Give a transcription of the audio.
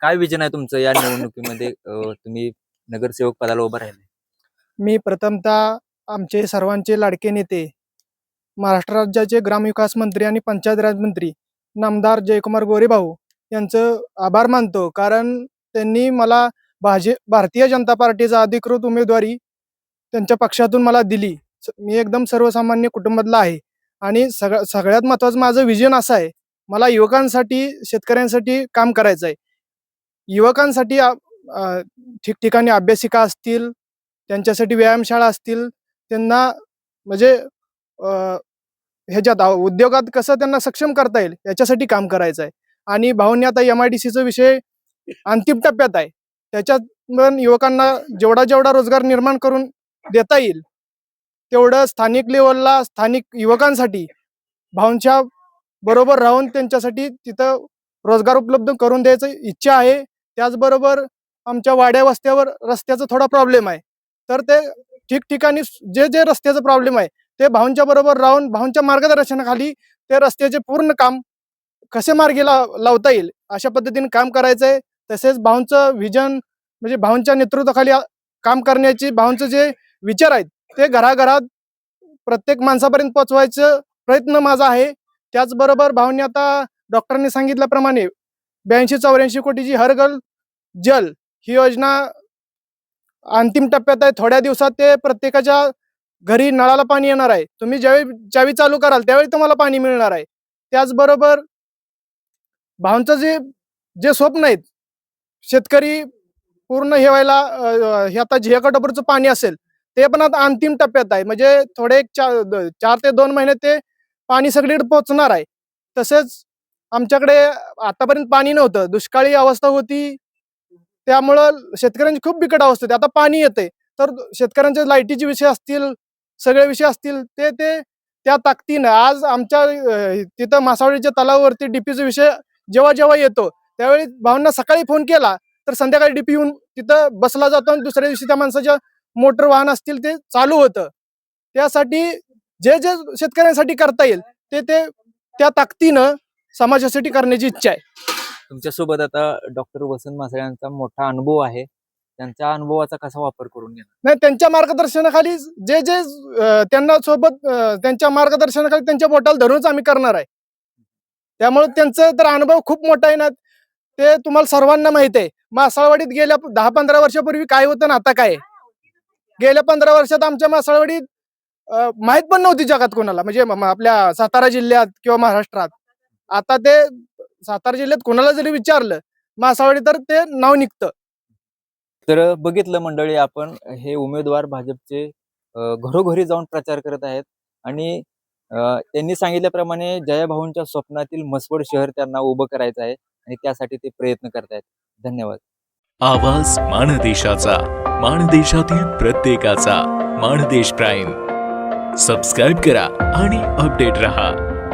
काय विजन आहे तुमचं या निवडणुकीमध्ये? अं, तुम्ही नगरसेवक पदाला उभं राहिले. मी प्रथमतः आमचे सर्वांचे लाडके नेते महाराष्ट्र राज्याचे ग्रामविकास मंत्री आणि पंचायत राज मंत्री नामदार जयकुमार गोरेभाऊ यांचं आभार मानतो. कारण त्यांनी मला भाजे भारतीय जनता पार्टीचा अधिकृत उमेदवारी त्यांच्या पक्षातून मला दिली. स- मी एकदम सर्वसामान्य कुटुंबातला आहे. आणि सगळ्या सगळ्यात महत्त्वाचं माझं विजन असं आहे. मला युवकांसाठी शेतकऱ्यांसाठी काम करायचं आहे. युवकांसाठी ठिकठिकाणी अभ्यासिका असतील त्यांच्यासाठी व्यायामशाळा असतील त्यांना म्हणजे ह्याच्यात उद्योगात कसं त्यांना सक्षम करता येईल याच्यासाठी काम करायचं आहे. आणि भाऊंनी आता एम आय डी सीचा विषय अंतिम टप्प्यात आहे. त्याच्यात पण युवकांना जेवढा जेवढा रोजगार निर्माण करून देता येईल तेवढं स्थानिक लेवलला स्थानिक युवकांसाठी भाऊंच्या बरोबर राहून त्यांच्यासाठी तिथं रोजगार उपलब्ध करून द्यायचं इच्छा आहे. त्याचबरोबर आमच्या वाड्या वस्त्यावर रस्त्याचा थोडा प्रॉब्लेम आहे. तर ते ठिकठिकाणी जे जे रस्त्याचं प्रॉब्लेम आहे ते भाऊंच्या बरोबर राहून भाऊंच्या मार्गदर्शनाखाली ते रस्त्याचे पूर्ण काम कसे मार्गी लावता येईल अशा पद्धतीने काम करायचं आहे तसेच भाऊंचं व्हिजन म्हणजे भाऊंच्या नेतृत्वाखाली काम करण्याची भाऊंचं जे विचार आहेत ते घराघरात प्रत्येक माणसापर्यंत पोचवायचं प्रयत्न माझा आहे. त्याचबरोबर भाऊंनी आता डॉक्टरांनी सांगितल्याप्रमाणे ब्याऐंशी चौऱ्याऐंशी कोटीची हरगल जल ही योजना अंतिम टप्प्यात आहे. थोड्या दिवसात ते प्रत्येकाच्या घरी नळाला पाणी येणार आहे. तुम्ही ज्यावेळी चावी चालू कराल त्यावेळी तुम्हाला पाणी मिळणार आहे. त्याचबरोबर भावांचं जे जे स्वप्न आहेत शेतकरी पूर्ण हे व्हायला हे आता झियाकटोबरचं पाणी असेल ते पण आता अंतिम टप्प्यात आहे. म्हणजे थोडे एक चार चार ते दोन महिने ते पाणी सगळीकडे पोहोचणार आहे. तसेच आमच्याकडे आतापर्यंत पाणी नव्हतं. दुष्काळी अवस्था होती. त्यामुळं शेतकऱ्यांची खूप बिकट अवस्था होते. आता पाणी येते तर शेतकऱ्यांचे लाईटीचे विषय असतील सगळे विषय असतील ते ते त्या ताकदीनं आज आमच्या तिथं मासावळीच्या तलावावरती डीपीचा विषय जेव्हा जेव्हा येतो त्यावेळी भावना सकाळी फोन केला तर संध्याकाळी डीपी येऊन तिथं बसला जातो आणि दुसऱ्या दिवशी त्या माणसाच्या मोटर वाहन असतील ते चालू होतं. त्यासाठी जे जे शेतकऱ्यांसाठी करता येईल ते ते त्या ताकदीनं समाजासाठी करण्याची इच्छा आहे. तुमच्यासोबत आता डॉक्टर वसंत मासळे यांचा मोठा अनुभव आहे. त्यांच्या अनुभवाचा कसा वापर करून घेणार? नाही त्यांच्या मार्गदर्शनाखाली जे जे अं, त्यांना सोबत अं, त्यांच्या मार्गदर्शनाखाली त्यांच्या बोटाला धरूनच आम्ही करणार आहे. त्यामुळे त्यांचं तर अनुभव खूप मोठा आहे ना. ते तुम्हाला सर्वांना माहीत आहे. मासाळवाडीत गेल्या दहा पंधरा वर्षापूर्वी काय होतं ना आता काय आहे? गेल्या पंधरा वर्षात आमच्या मासाळवाडीत अं, माहीत पण नव्हती जगात कोणाला. म्हणजे म- म- आपल्या सातारा जिल्ह्यात किंवा महाराष्ट्रात. आता ते सातारा जिल्ह्यात कोणाला जरी विचारलं मासाळवाडी तर ते नाव निघतं. तर बघितलं मंडळी आपण हे उमेदवार भाजपचे घरोघरी जाऊन प्रचार करत आहेत आणि त्यांनी सांगितल्याप्रमाणे जयाभाऊंच्या स्वप्नातील मसवड शहर त्यांना उभं करायचं आहे आणि त्यासाठी ते प्रयत्न करत आहेत. धन्यवाद. आवाज माणदेशाचा माणदेशातील प्रत्येकाचा माणदेश प्राईम. सबस्क्राईब करा आणि अपडेट रहा.